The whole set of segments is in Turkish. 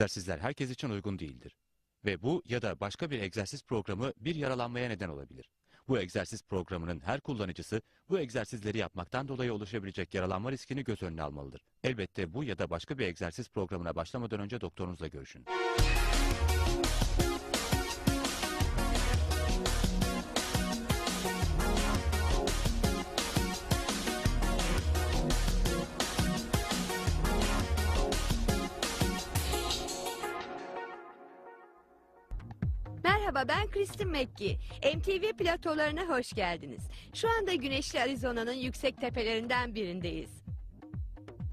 Egzersizler herkes için uygun değildir. Ve bu ya da başka bir egzersiz programı bir yaralanmaya neden olabilir. Bu egzersiz programının her kullanıcısı bu egzersizleri yapmaktan dolayı oluşabilecek yaralanma riskini göz önüne almalıdır. Elbette bu ya da başka bir egzersiz programına başlamadan önce doktorunuzla görüşün. Merhaba ben Kristin Mekki. MTV platolarına hoş geldiniz. Şu anda güneşli Arizona'nın yüksek tepelerinden birindeyiz.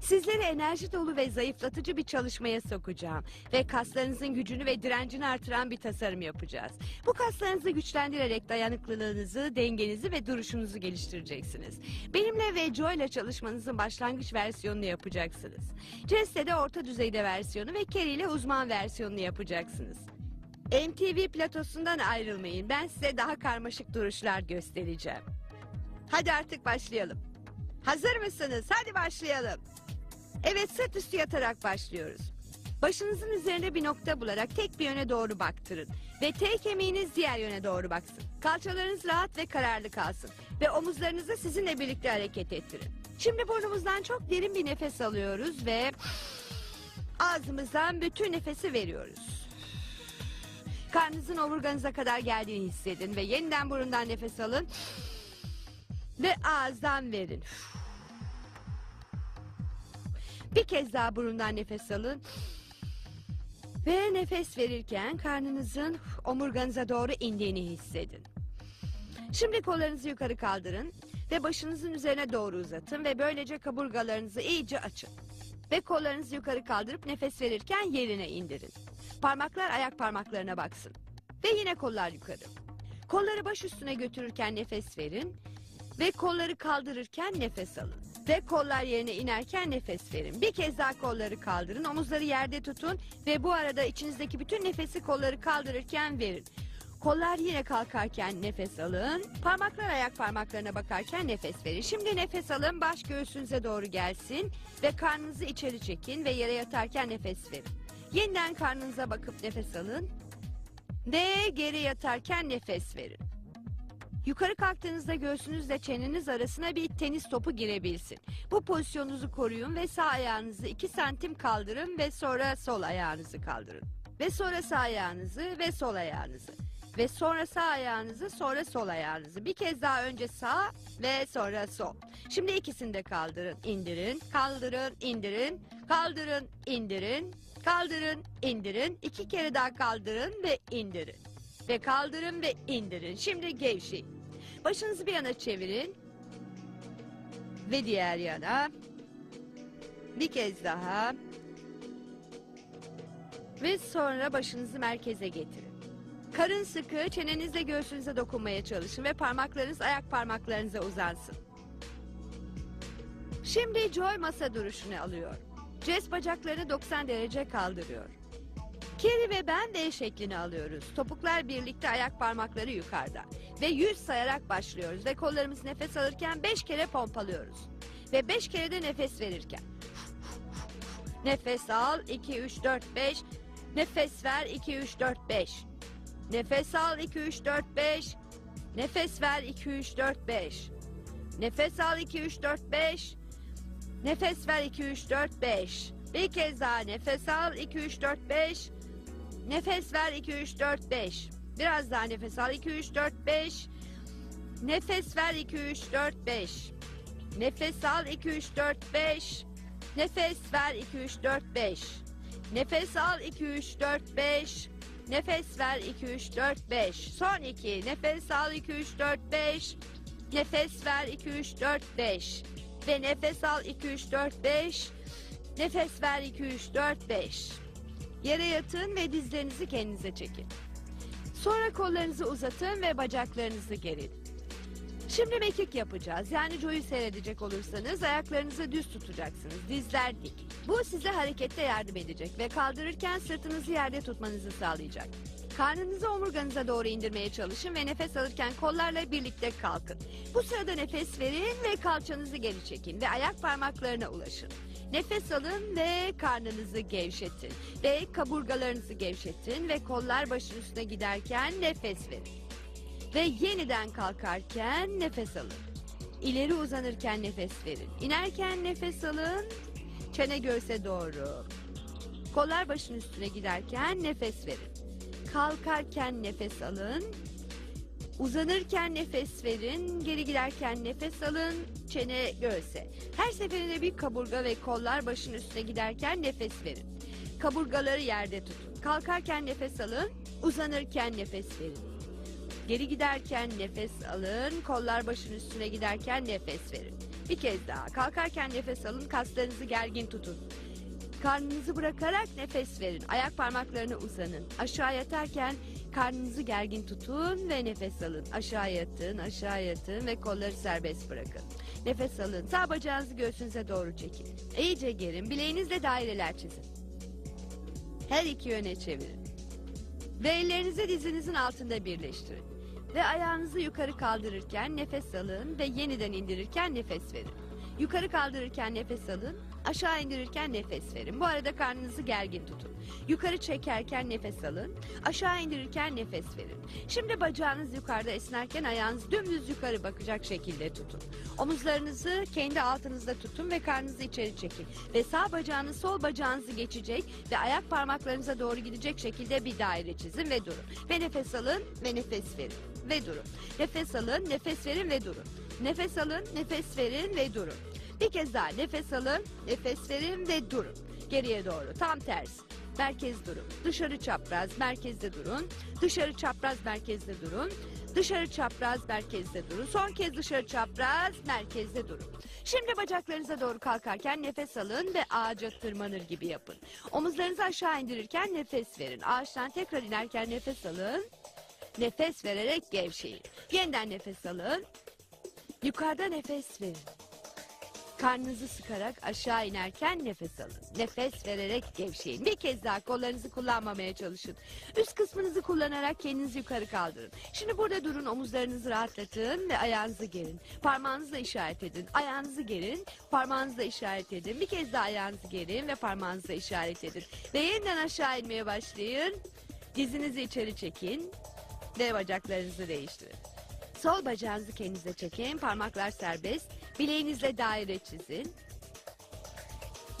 Sizleri enerji dolu ve zayıflatıcı bir çalışmaya sokacağım. Ve kaslarınızın gücünü ve direncini artıran bir tasarım yapacağız. Bu kaslarınızı güçlendirerek dayanıklılığınızı, dengenizi ve duruşunuzu geliştireceksiniz. Benimle ve Joe ile çalışmanızın başlangıç versiyonunu yapacaksınız. Jess'le de orta düzeyde versiyonu ve Kerry ile uzman versiyonunu yapacaksınız. MTV platosundan ayrılmayın. Ben size daha karmaşık duruşlar göstereceğim. Hadi artık başlayalım. Hazır mısınız? Hadi başlayalım. Evet sırt üstü yatarak başlıyoruz. Başınızın üzerine bir nokta bularak tek bir yöne doğru baktırın. Ve tek kemiğiniz diğer yöne doğru baksın. Kalçalarınız rahat ve kararlı kalsın. Ve omuzlarınızı sizinle birlikte hareket ettirin. Şimdi burnumuzdan çok derin bir nefes alıyoruz ve ağzımızdan bütün nefesi veriyoruz. Karnınızın omurganıza kadar geldiğini hissedin ve yeniden burundan nefes alın. Ve ağızdan verin. Bir kez daha burundan nefes alın. Ve nefes verirken karnınızın omurganıza doğru indiğini hissedin. Şimdi kollarınızı yukarı kaldırın ve başınızın üzerine doğru uzatın ve böylece kaburgalarınızı iyice açın. Ve kollarınızı yukarı kaldırıp nefes verirken yerine indirin. Parmaklar ayak parmaklarına baksın. Ve yine kollar yukarı. Kolları baş üstüne götürürken nefes verin. Ve kolları kaldırırken nefes alın. Ve kollar yerine inerken nefes verin. Bir kez daha kolları kaldırın. Omuzları yerde tutun. Ve bu arada içinizdeki bütün nefesi kolları kaldırırken verin. Kollar yine kalkarken nefes alın. Parmaklar ayak parmaklarına bakarken nefes verin. Şimdi nefes alın. Baş göğsünüze doğru gelsin. Ve karnınızı içeri çekin. Ve yere yatarken nefes verin. Yeniden karnınıza bakıp nefes alın. Ve geri yatarken nefes verin. Yukarı kalktığınızda göğsünüzle çeneniz arasına bir tenis topu girebilsin. Bu pozisyonunuzu koruyun ve sağ ayağınızı 2 santim kaldırın ve sonra sol ayağınızı kaldırın. Ve sonra sağ ayağınızı ve sol ayağınızı. Ve sonra sağ ayağınızı sonra sol ayağınızı. Bir kez daha önce sağ ve sonra sol. Şimdi ikisini de kaldırın, indirin, kaldırın, indirin, kaldırın, indirin, kaldırın, indirin. İki kere daha kaldırın ve indirin. Ve kaldırın ve indirin. Şimdi gevşeyin. Başınızı bir yana çevirin. Ve diğer yana. Bir kez daha. Ve sonra başınızı merkeze getirin. Karın sıkı, çenenizle göğsünüze dokunmaya çalışın ve parmaklarınız ayak parmaklarınıza uzansın. Şimdi Joy masa duruşunu alıyor. Jess bacaklarını 90 derece kaldırıyor. Kerry ve ben D şeklini alıyoruz. Topuklar birlikte ayak parmakları yukarıda. Ve 100 sayarak başlıyoruz. Ve kollarımız nefes alırken 5 kere pompalıyoruz. Ve 5 kere de nefes verirken. Nefes al 2 3 4 5. Nefes ver 2 3 4 5. Nefes al 2 3 4 5. Nefes ver 2 3 4 5. Nefes al 2 3 4 5. Nefes ver 2 3 4 5. Bir kez daha nefes al 2 3 4 5. Nefes ver 2 3 4 5. Biraz daha nefes al 2 3 4 5. Nefes ver 2 3 4 5. Nefes al 2 3 4 5. Nefes ver 2 3 4 5. Nefes al 2 3 4 5. Nefes ver 2 3 4 5. Son 2. Nefes al 2 3 4 5. Nefes ver 2 3 4 5. Ve nefes al 2 3 4 5. Nefes ver 2 3 4 5. Yere yatın ve dizlerinizi kendinize çekin. Sonra kollarınızı uzatın ve bacaklarınızı gerin. Şimdi mekik yapacağız. Yani Joe'yu seyredecek olursanız ayaklarınızı düz tutacaksınız. Dizler dik. Bu size harekette yardım edecek ve kaldırırken sırtınızı yerde tutmanızı sağlayacak. Karnınızı omurganıza doğru indirmeye çalışın ve nefes alırken kollarla birlikte kalkın. Bu sırada nefes verin ve kalçanızı geri çekin ve ayak parmaklarına ulaşın. Nefes alın ve karnınızı gevşetin. Ve kaburgalarınızı gevşetin ve kollar başın üstüne giderken nefes verin. Ve yeniden kalkarken nefes alın. İleri uzanırken nefes verin. İnerken nefes alın. Çene göğse doğru. Kollar başın üstüne giderken nefes verin. Kalkarken nefes alın. Uzanırken nefes verin. Geri giderken nefes alın. Çene göğse. Her seferinde bir kaburga ve kollar başın üstüne giderken nefes verin. Kaburgaları yerde tutun. Kalkarken nefes alın. Uzanırken nefes verin. Geri giderken nefes alın. Kollar başın üstüne giderken nefes verin. Bir kez daha. Kalkarken nefes alın. Kaslarınızı gergin tutun. Karnınızı bırakarak nefes verin. Ayak parmaklarını uzanın. Aşağı yatarken karnınızı gergin tutun ve nefes alın. Aşağı yatın, aşağı yatın ve kolları serbest bırakın. Nefes alın. Sağ bacağınızı göğsünüze doğru çekin. İyice gerin. Bileğinizle daireler çizin. Her iki yöne çevirin. Ve ellerinizi dizinizin altında birleştirin. Ve ayağınızı yukarı kaldırırken nefes alın ve yeniden indirirken nefes verin. Yukarı kaldırırken nefes alın, aşağı indirirken nefes verin. Bu arada karnınızı gergin tutun. Yukarı çekerken nefes alın, aşağı indirirken nefes verin. Şimdi bacağınız yukarıda esnerken ayağınız dümdüz yukarı bakacak şekilde tutun. Omuzlarınızı kendi altınızda tutun ve karnınızı içeri çekin. Ve sağ bacağınız sol bacağınızı geçecek ve ayak parmaklarınıza doğru gidecek şekilde bir daire çizin ve durun. Ve nefes alın ve nefes verin ve durun. Nefes alın, nefes verin ve durun. Nefes alın, nefes verin ve durun. Bir kez daha nefes alın, nefes verin ve durun. Geriye doğru tam tersi. Merkez durun. Dışarı çapraz merkezde durun. Dışarı çapraz merkezde durun. Dışarı çapraz merkezde durun. Son kez dışarı çapraz merkezde durun. Şimdi bacaklarınıza doğru kalkarken nefes alın ve ağaca tırmanır gibi yapın. Omuzlarınızı aşağı indirirken nefes verin. Ağaçtan tekrar inerken nefes alın. Nefes vererek gevşeyin. Yeniden nefes alın. Yukarıda nefes verin. Karnınızı sıkarak aşağı inerken nefes alın. Nefes vererek gevşeyin. Bir kez daha kollarınızı kullanmamaya çalışın. Üst kısmınızı kullanarak kendinizi yukarı kaldırın. Şimdi burada durun omuzlarınızı rahatlatın ve ayağınızı gerin. Parmağınızla işaret edin. Ayağınızı gerin, parmağınızla işaret edin. Bir kez daha ayağınızı gerin ve parmağınızla işaret edin. Ve yeniden aşağı inmeye başlayın. Dizinizi içeri çekin ve bacaklarınızı değiştirin. Sol bacağınızı kendinize çekin. Parmaklar serbest. Bileğinizle daire çizin.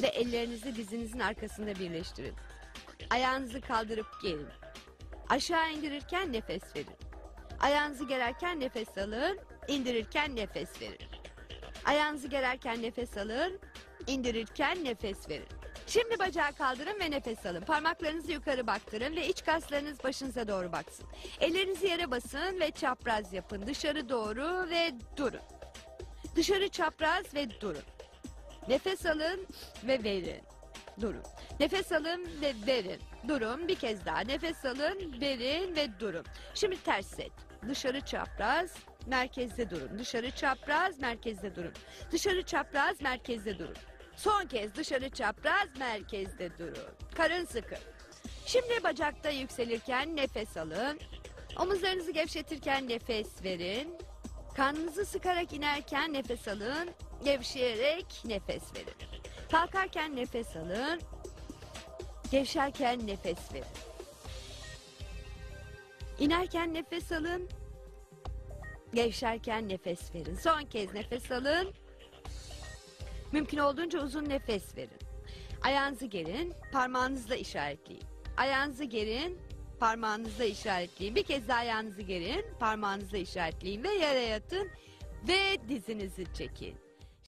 Ve ellerinizi dizinizin arkasında birleştirin. Ayağınızı kaldırıp gelin. Aşağı indirirken nefes verin. Ayağınızı gererken nefes alın. indirirken nefes verin. Ayağınızı gererken nefes alın. indirirken nefes verin. Şimdi bacağı kaldırın ve nefes alın. Parmaklarınızı yukarı baktırın ve iç kaslarınız başınıza doğru baksın. Ellerinizi yere basın ve çapraz yapın. Dışarı doğru ve durun. Dışarı çapraz ve durun. Nefes alın ve verin. Durun. Nefes alın ve verin. Durun. Bir kez daha. Nefes alın, verin ve durun. Şimdi ters set. Dışarı çapraz, merkezde durun. Dışarı çapraz, merkezde durun. Dışarı çapraz, merkezde durun. Son kez dışarı çapraz, merkezde durun. Karın sıkı. Şimdi bacakta yükselirken nefes alın. Omuzlarınızı gevşetirken nefes verin. Karnınızı sıkarak inerken nefes alın. Gevşeyerek nefes verin. Kalkarken nefes alın. Gevşerken nefes verin. İnerken nefes alın. Gevşerken nefes verin. Son kez nefes alın. Mümkün olduğunca uzun nefes verin. Ayağınızı gerin, parmağınızla işaretleyin. Ayağınızı gerin, parmağınızla işaretleyin. Bir kez daha ayağınızı gerin, parmağınızla işaretleyin ve yere yatın ve dizinizi çekin.